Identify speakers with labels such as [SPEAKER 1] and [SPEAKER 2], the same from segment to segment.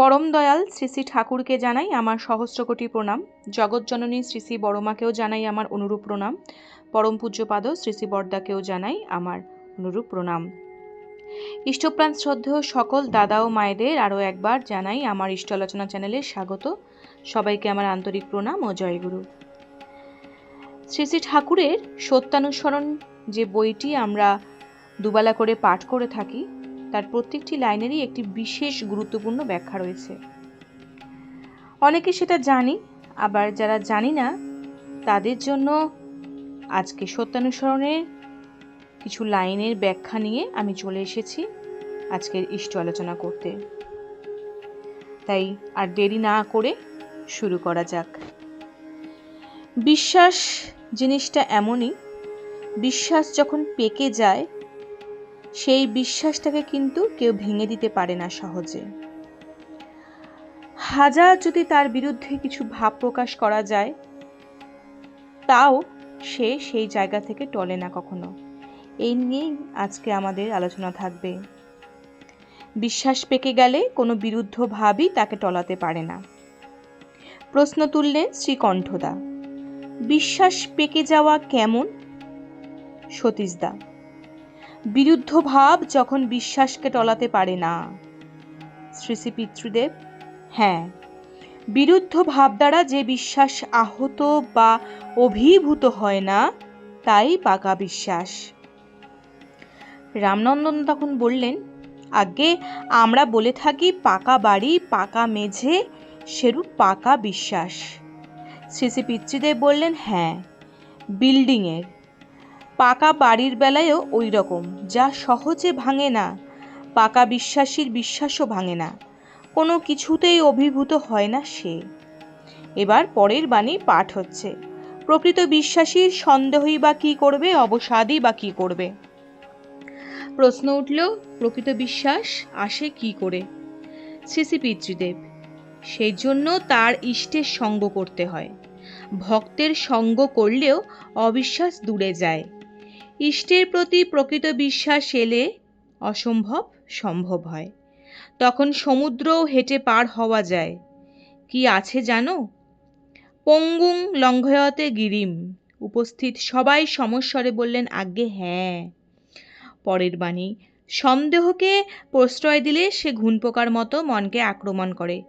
[SPEAKER 1] পরম দয়াল শ্রী শ্রী ঠাকুরকে জানাই আমার সহস্রকোটি প্রণাম। জগৎজননী শ্রী শ্রী বড়মাকেও জানাই আমার অনুরূপ প্রণাম। পরম পূজ্যপাদ শ্রী শ্রী বর্দাকেও জানাই আমার অনুরূপ প্রণাম। ইষ্টপ্রাণ শ্রদ্ধেয় সকল দাদা ও মায়েদের আরও একবার জানাই আমার ইষ্ট আলোচনা চ্যানেলে স্বাগত। সবাইকে আমার আন্তরিক প্রণাম ও জয়গুরু। শ্রী শ্রী ঠাকুরের সত্যানুসরণ যে বইটি আমরা দুবেলা করে পাঠ করে থাকি তার প্রত্যেকটি লাইনেরই একটি বিশেষ গুরুত্বপূর্ণ ব্যাখ্যা রয়েছে। অনেকে সেটা জানি, আবার যারা জানি না, তাদের জন্য আজকে সত্যানুসরণের কিছু লাইনের ব্যাখ্যা নিয়ে আমি চলে এসেছি আজকের ইষ্ট আলোচনা করতে। তাই আর দেরি না করে শুরু করা যাক। বিশ্বাস জিনিসটা এমনই, বিশ্বাস যখন পেকে যায় সেই বিশ্বাসটাকে কিন্তু কেউ ভেঙে দিতে পারে না সহজে। হাজার যদি তার বিরুদ্ধে কিছু ভাব প্রকাশ করা যায়, তাও সে সেই জায়গা থেকে টলে না কখনো। এই নিয়েই আজকে আমাদের আলোচনা থাকবে। বিশ্বাস পেকে গেলে কোনো বিরুদ্ধ ভাবই তাকে টলাতে পারে না। প্রশ্ন তুললেন শ্রীকণ্ঠদা। বিশ্বাস পেকে যাওয়া কেমন? সতীশদা বিরুদ্ধ ভাব যখন বিশ্বাসকে টলাতে পারে না। শ্রী শ্রী পিতৃদেব হ্যাঁ বিরুদ্ধ ভাব দ্বারা যে বিশ্বাস আহত বা অভিভূত হয় না, তাই পাকা বিশ্বাস। রামনন্দন তখন বললেন আগে আমরা বলে থাকি পাকা বাড়ি, পাকা মেঝে, সেরূপ পাকা বিশ্বাস। শ্রী শ্রী পিতৃদেব বললেন হ্যাঁ বিল্ডিংয়ের পাকা বাড়ির বেলায়ও ওই রকম যা সহজে ভাঙে না, পাকা বিশ্বাসীর বিশ্বাসও ভাঙে না, কোনো কিছুতেই অভিভূত হয় না সে। এবার পরের বাণী পাঠ হচ্ছে, প্রকৃত বিশ্বাসীর সন্দেহই বা কী করবে, অবসাদই বা কী করবে? প্রশ্ন উঠল, প্রকৃত বিশ্বাস আসে কি করে? শ্রী পিতৃদেব, সেই জন্য তার ইষ্টের সঙ্গ করতে হয়, ভক্তের সঙ্গ করলেও অবিশ্বাস দূরে যায়। ইষ্টের প্রতি প্রকৃত বিশ্বাস এলে অসম্ভব সম্ভব হয়। তখন সমুদ্রও হেঁটে পার হওয়া যায়। কি আছে জানো? পঙ্গুং লঙ্ঘয়তে গিরিম। উপস্থিত সবাই সমস্বরে বললেন, আজ্ঞে হ্যাঁ। পরের বাণী, সন্দেহকে প্রশ্রয় দিলে সে ঘুণপোকার মতো মনকে আক্রমণ করে।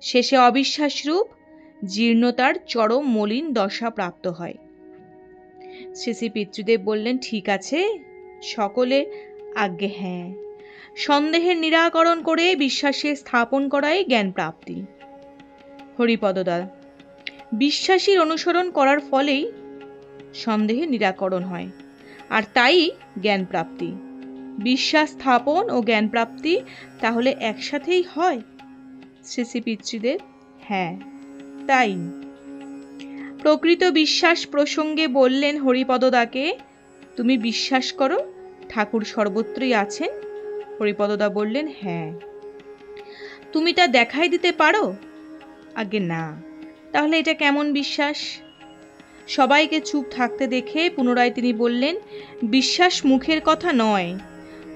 [SPEAKER 1] শেষে অবিশ্বাসরূপ, জীর্ণতার চরম মলিন দশা প্রাপ্ত হয়। শ্রী পিতৃদেব বললেন, ঠিক আছে। সকলে আজ্ঞে হ্যাঁ। সন্দেহের নিরাকরণ করে বিশ্বাসে স্থাপন করাই জ্ঞান প্রাপ্তি। হরিপদদা, বিশ্বাসীর অনুসরণ করার ফলেই সন্দেহের নিরাকরণ হয়, আর তাই জ্ঞান প্রাপ্তি। বিশ্বাস স্থাপন ও জ্ঞান প্রাপ্তি তাহলে একসাথেই হয়? শ্রী শ্রী হ্যাঁ। তাই প্রকৃত বিশ্বাস প্রসঙ্গে বললেন হরিপদদাকে তুমি বিশ্বাস করো, ঠাকুর সর্বত্রই আছেন? হরিপদদা বললেন হ্যাঁ। তুমি তা দেখাই দিতে পারো? আগে না। তাহলে এটা কেমন বিশ্বাস? সবাইকে চুপ থাকতে দেখে পুনরায় তিনি বললেন, বিশ্বাস মুখের কথা নয়।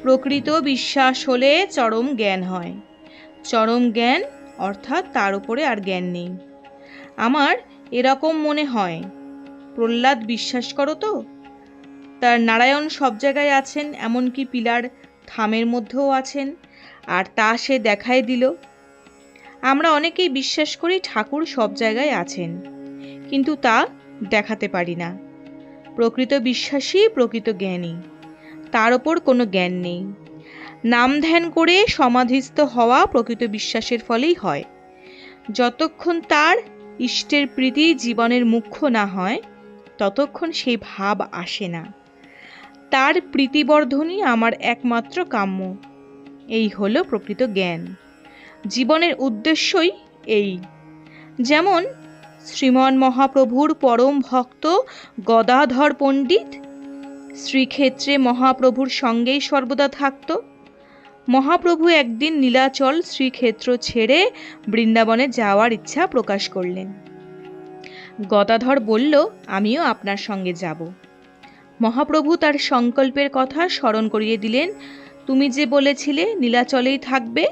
[SPEAKER 1] প্রকৃত বিশ্বাস হলে চরম জ্ঞান হয়। চরম জ্ঞান অর্থাৎ তার উপরে আর জ্ঞান নেই। আমার এরকম মনে হয়। প্রহ্লাদ, বিশ্বাস করো তো? তার নারায়ণ সব জায়গায় আছেন, এমনকি পিলার থামের মধ্যেও আছেন, আর তা সে দেখাই দিল। আমরা অনেকেই বিশ্বাস করি ঠাকুর সব জায়গায় আছেন, কিন্তু তা দেখাতে পারি না। প্রকৃত বিশ্বাসী, প্রকৃত জ্ঞানী, তার ওপর কোনো জ্ঞান নেই। নাম ধ্যান করে সমাধিস্থ হওয়া প্রকৃত বিশ্বাসের ফলেই হয়। যতক্ষণ তার ইষ্টের প্রীতি জীবনের মুখ্য না হয়, ততক্ষণ সেই ভাব আসে না। তার প্রীতিবর্ধনই আমার একমাত্র কাম্য। এই হলো প্রকৃত জ্ঞান। জীবনের উদ্দেশ্যই এই। যেমন, শ্রীমন মহাপ্রভুর পরম ভক্ত গদাধর পণ্ডিত, শ্রীক্ষেত্রে মহাপ্রভুর সঙ্গেই সর্বদা থাকত। মহাপ্রভু একদিন নীলাচল শ্রীক্ষেত্র ছেড়ে বৃন্দাবনে যাওয়ার ইচ্ছা প্রকাশ করলেন। গদাধর বলল, আমিও আপনার সঙ্গে যাব। মহাপ্রভু তার সংকল্পের কথা স্মরণ করিয়ে দিলেন, তুমি যে বলেছিলে নীলাচলেই থাকবে?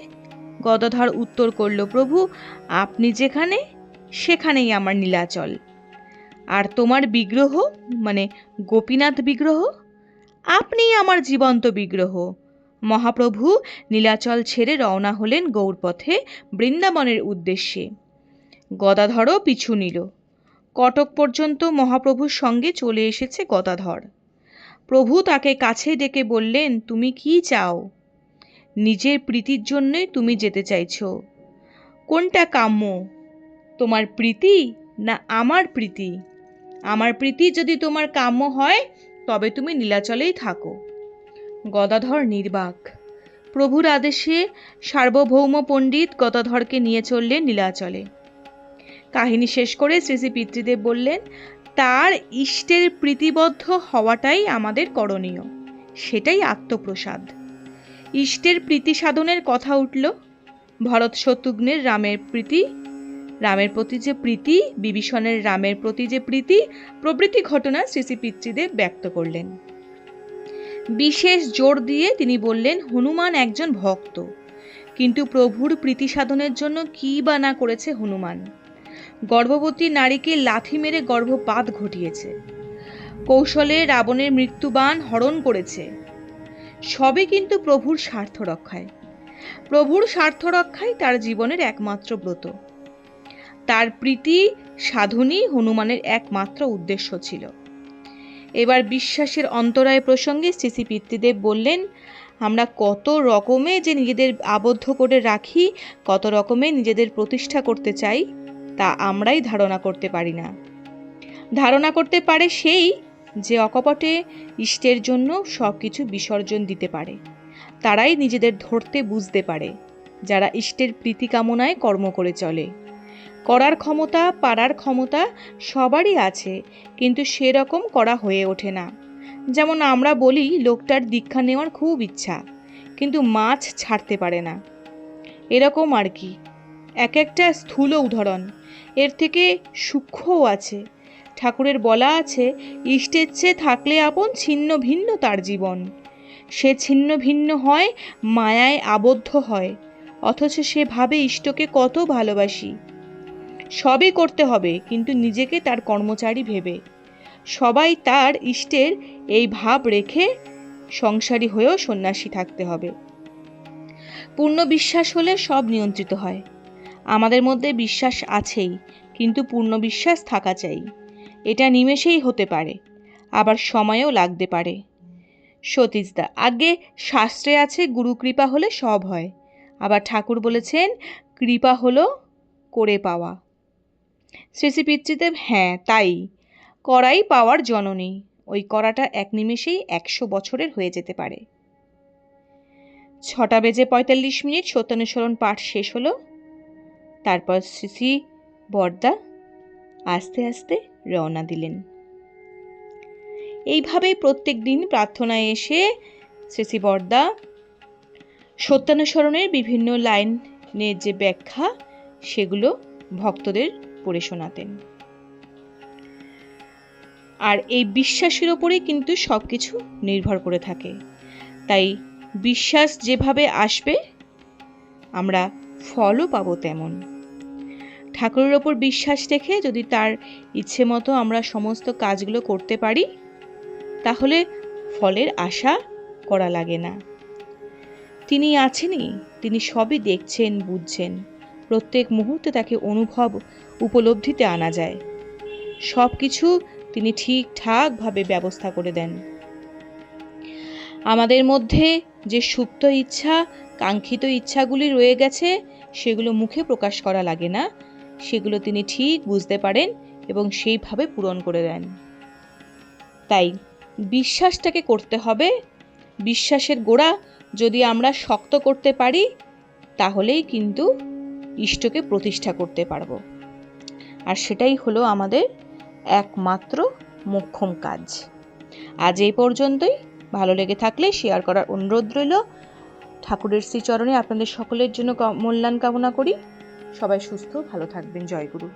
[SPEAKER 1] গদাধর উত্তর করল, প্রভু, আপনি যেখানে, সেখানেই আমার নীলাচল। আর তোমার বিগ্রহ মানে গোপীনাথ বিগ্রহ, আপনিই আমার জীবন্ত বিগ্রহ। মহাপ্রভু নীলাচল ছেড়ে রওনা হলেন গৌরপথে বৃন্দাবনের উদ্দেশ্যে। গদাধরও পিছু নিল। কটক পর্যন্ত মহাপ্রভুর সঙ্গে চলে এসেছে গদাধর। প্রভু তাকে কাছে ডেকে বললেন, তুমি কি চাও? নিজের প্রীতির জন্যই তুমি যেতে চাইছ। কোনটা কাম্য? তোমার প্রীতি না আমার প্রীতি? আমার প্রীতি যদি তোমার কাম্য হয়, তবে তুমি নীলাচলেই থাকো। গদাধর নির্বাক। প্রভুর আদেশে সার্বভৌম পণ্ডিত গদাধরকে নিয়ে চললেন নীলাচলে। কাহিনী শেষ করে শ্রী শ্রী পিতৃদেব বললেন, তার ইষ্টের প্রীতিবদ্ধ হওয়াটাই আমাদের করণীয়। সেটাই আত্মপ্রসাদ। ইষ্টের প্রীতি সাধনের কথা উঠল। ভরত শত্রুঘ্নের রামের প্রীতি, রামের প্রতি যে প্রীতি, বিভীষণের রামের প্রতি যে প্রীতি, প্রভৃতি ঘটনা শ্রী শ্রী পিতৃদেব ব্যক্ত করলেন। বিশেষ জোর দিয়ে তিনি বললেন, হনুমান একজন ভক্ত। কিন্তু প্রভুর প্রীতি সাধনের জন্য কী বা না করেছে হনুমান? গর্ভবতী নারীকে লাথি মেরে গর্ভপাত ঘটিয়েছে। কৌশলে রাবণের মৃত্যুবান হরণ করেছে। সবে কিন্তু প্রভুর স্বার্থ রক্ষায়। প্রভুর স্বার্থ রক্ষাই তার জীবনের একমাত্র ব্রত। তার প্রীতি সাধনই হনুমানের একমাত্র উদ্দেশ্য ছিল। এবার বিশ্বাসের অন্তরায় প্রসঙ্গে শ্রী পিতৃদেব বললেন, আমরা কত রকমে যে নিজেদের আবদ্ধ করে রাখি, কত রকমে নিজেদের প্রতিষ্ঠা করতে চাই, তা আমরাই ধারণা করতে পারি না। ধারণা করতে পারে সেই যে অকপটে ইষ্টের জন্য সব কিছু বিসর্জন দিতে পারে। তারাই নিজেদের ধরতে বুঝতে পারে, যারা ইষ্টের প্রীতি কামনায় কর্ম করে চলে। করার ক্ষমতা, পারার ক্ষমতা সবারই আছে, কিন্তু সেরকম করা হয়ে ওঠে না। যেমন আমরা বলি, লোকটার দীক্ষা নেওয়ার খুব ইচ্ছা, কিন্তু মাছ ছাড়তে পারে না। এরকম আর কি। এক একটা স্থূল উদাহরণ। এর থেকে সূক্ষ্মও আছে। ঠাকুরের বলা আছে, ইষ্টের চেয়ে থাকলে আপন ছিন্ন ভিন্ন তার জীবন। সে ছিন্ন ভিন্ন হয়, মায়ায় আবদ্ধ হয়। অথচ সে ভাবে ইষ্টকে কত ভালোবাসি। সবই করতে হবে, কিন্তু নিজেকে তার কর্মচারী ভেবে। সবাই তার ইষ্টের এই ভাব রেখে সংসারী হয়েও সন্ন্যাসী থাকতে হবে। পূর্ণ বিশ্বাস হলে সব নিয়ন্ত্রিত হয়। আমাদের মধ্যে বিশ্বাস আছেই, কিন্তু পূর্ণ বিশ্বাস থাকা চাই। এটা নিমেষেই হতে পারে, আবার সময়ও লাগতে পারে। সতীশদা, আগে শাস্ত্রে আছে, গুরু কৃপা হলে সব হয়। আবার ঠাকুর বলেছেন, কৃপা হলো করে পাওয়া। শ্রী শ্রী পিতৃদেব হ্যাঁ তাই। করাই পাওয়ার জননী। ওই করাটা এক নিমেষেই একশো বছরের হয়ে যেতে পারে। ছটা বেজে পঁয়তাল্লিশ মিনিট সত্যানুসরণ পাঠ শেষ হলো। তারপর শ্রী শ্রী বর্দা আস্তে আস্তে রওনা দিলেন। এইভাবেই প্রত্যেক দিন প্রার্থনায় এসে শ্রী শ্রী বর্দা সত্যানুসরণের বিভিন্ন লাইনের যে ব্যাখ্যা, সেগুলো ভক্তদের পড়ে শোনাতেন। আর এই বিশ্বাসের ওপরেই কিন্তু সব কিছু নির্ভর করে থাকে। তাই বিশ্বাস যেভাবে আসবে, আমরা ফলও পাবো তেমন। ঠাকুরের ওপর বিশ্বাস রেখে যদি তার ইচ্ছে মতো আমরা সমস্ত কাজগুলো করতে পারি, তাহলে ফলের আশা করা লাগে না। তিনি আছেনই, তিনি সবই দেখছেন, বুঝছেন। প্রত্যেক মুহূর্তে তাকে অনুভব উপলব্ধিতে আনা যায়। সব কিছু তিনি ঠিকঠাকভাবে ব্যবস্থা করে দেন। আমাদের মধ্যে যে সুপ্ত ইচ্ছা, কাঙ্ক্ষিত ইচ্ছাগুলি রয়ে গেছে, সেগুলো মুখে প্রকাশ করা লাগে না। সেগুলো তিনি ঠিক বুঝতে পারেন এবং সেইভাবে পূরণ করে দেন। তাই বিশ্বাসটাকে করতে হবে। বিশ্বাসের গোড়া যদি আমরা শক্ত করতে পারি, তাহলেই কিন্তু ইষ্টকে প্রতিষ্ঠা করতে পারব। আর সেটাই হলো আমাদের একমাত্র মোক্ষম কাজ। আজ এই পর্যন্তই। ভালো লেগে থাকলে শেয়ার করার অনুরোধ রইল। ঠাকুরের শ্রীচরণে আপনাদের সকলের জন্য মূল্যায়ন কামনা করি। সবাই সুস্থ, ভালো থাকবেন। জয়গুরু